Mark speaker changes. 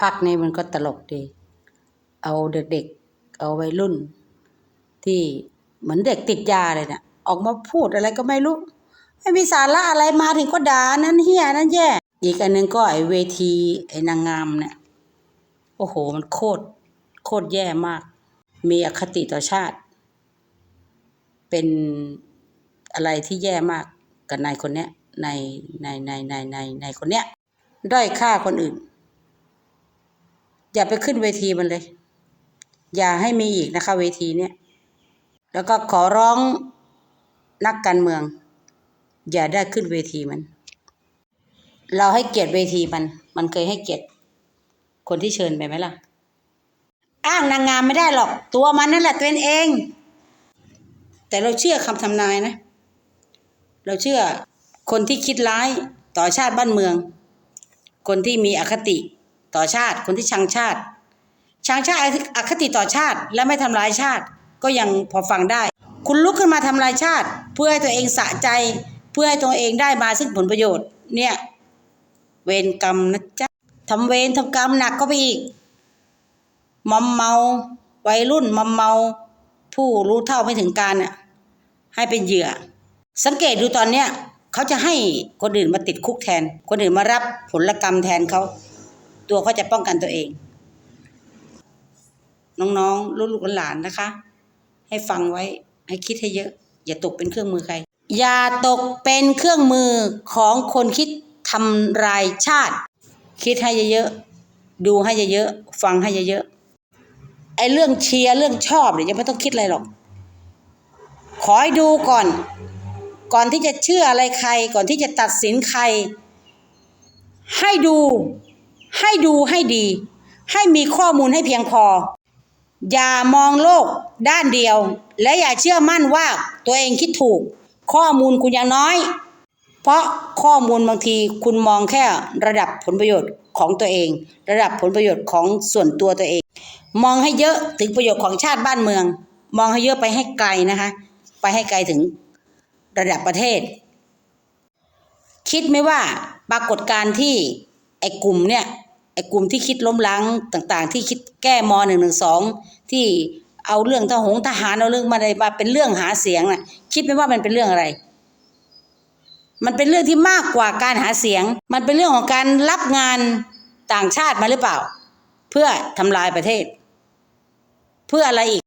Speaker 1: ภาคนี้มันก็ตลกดี เอาเด็กๆ เอาวัยรุ่น ที่เหมือนเด็กติดยาเลยเนี่ยออกมาพูดอะไรก็ไม่รู้ ไม่มีสาระอะไรมาถึงก็ด่านั้นเฮียนั้นแย่ อีกอันหนึงก็ไอเวทีไอนางงามเนี่ย โอ้โห มันโคตรโคตรแย่มาก มีอคติต่อชาติ เป็นอะไรที่แย่มากกับนายคนเนี้ยในในในในในในคนเนี้ยด้อยค่าคนอื่น อย่าไปขึ้นเวทีมันเลย อย่าให้มีอีกนะคะ เวทีเนี้ยแล้วก็ขอร้องนักการเมือง อย่าได้ขึ้นเวทีมัน เราให้เกียรติเวทีมัน มันเคยให้เกียรติคนที่เชิญไปไหมล่ะ อ้างนางงามไม่ได้หรอก ตัวมันนั่นแหละตัวเอง แต่เราเชื่อคำทำนายนะ เราเชื่อคนที่คิดร้ายต่อชาติบ้านเมือง คนที่มีอคติ ต่อชาติ คนที่ชังชาติ ชังชาติอคติต่อชาติ และไม่ทำลายชาติ ก็ยังพอฟังได้ คุณลุกขึ้นมาทำลายชาติ เพื่อให้ตัวเองสะใจ เพื่อให้ตัวเองได้มาซึ่งผลประโยชน์ เนี่ย เวรกรรมนะจ๊ะทำเวรทำกรรมหนักก็ไปอีกมอมเมา วัยรุ่นมอมเมา ผู้รู้เท่าไม่ถึงการน่ะให้เป็นเหยื่อ สังเกตดูตอนเนี้ยเขาจะให้คนอื่นมาติดคุกแทน คนอื่นมารับผลกรรมแทนเขา ตัวเขาจะป้องกันตัวเอง น้องๆลูกๆหลานๆนะคะ ให้ฟังไว้ให้คิดให้เยอะ อย่าตกเป็นเครื่องมือใคร อย่าตกเป็นเครื่องมือของคนคิดทำลายชาติ คิดให้เยอะๆดูให้เยอะๆฟังให้เยอะๆไอ้เรื่องเชียร์เรื่องชอบเนี่ยยังไม่ต้องคิดอะไรหรอก ขอให้ดูก่อน ก่อนที่จะเชื่ออะไรใคร ก่อนที่จะตัดสินใคร ให้ดู ให้ดูให้ดี ให้มีข้อมูลให้เพียงพอ อย่ามองโลกด้านเดียว และอย่าเชื่อมั่นว่าตัวเองคิดถูก ข้อมูลคุณยังน้อย เพราะข้อมูลบางทีคุณมองแค่ระดับผลประโยชน์ของตัวเอง ระดับผลประโยชน์ของส่วนตัวตัวเอง มองให้เยอะถึงประโยชน์ของชาติบ้านเมือง มองให้เยอะไปให้ไกลนะคะ ไปให้ไกลถึงระดับประเทศ คิดไหมว่าปรากฏการณ์ที่ ไอ้กลุ่มเนี่ยไอ้กลุ่มที่คิดล้มล้างต่างๆ ที่คิดแก้มหนึ่งหนึ่งสองที่เอาเรื่องทหงทหารเอาเรื่องมาอะไรมาเป็นเรื่องหาเสียงน่ะ คิดไหมว่ามันเป็นเรื่องอะไร มันเป็นเรื่องที่มากกว่าการหาเสียง มันเป็นเรื่องของการรับงานต่างชาติมาหรือเปล่า เพื่อทำลายประเทศ เพื่ออะไรอีก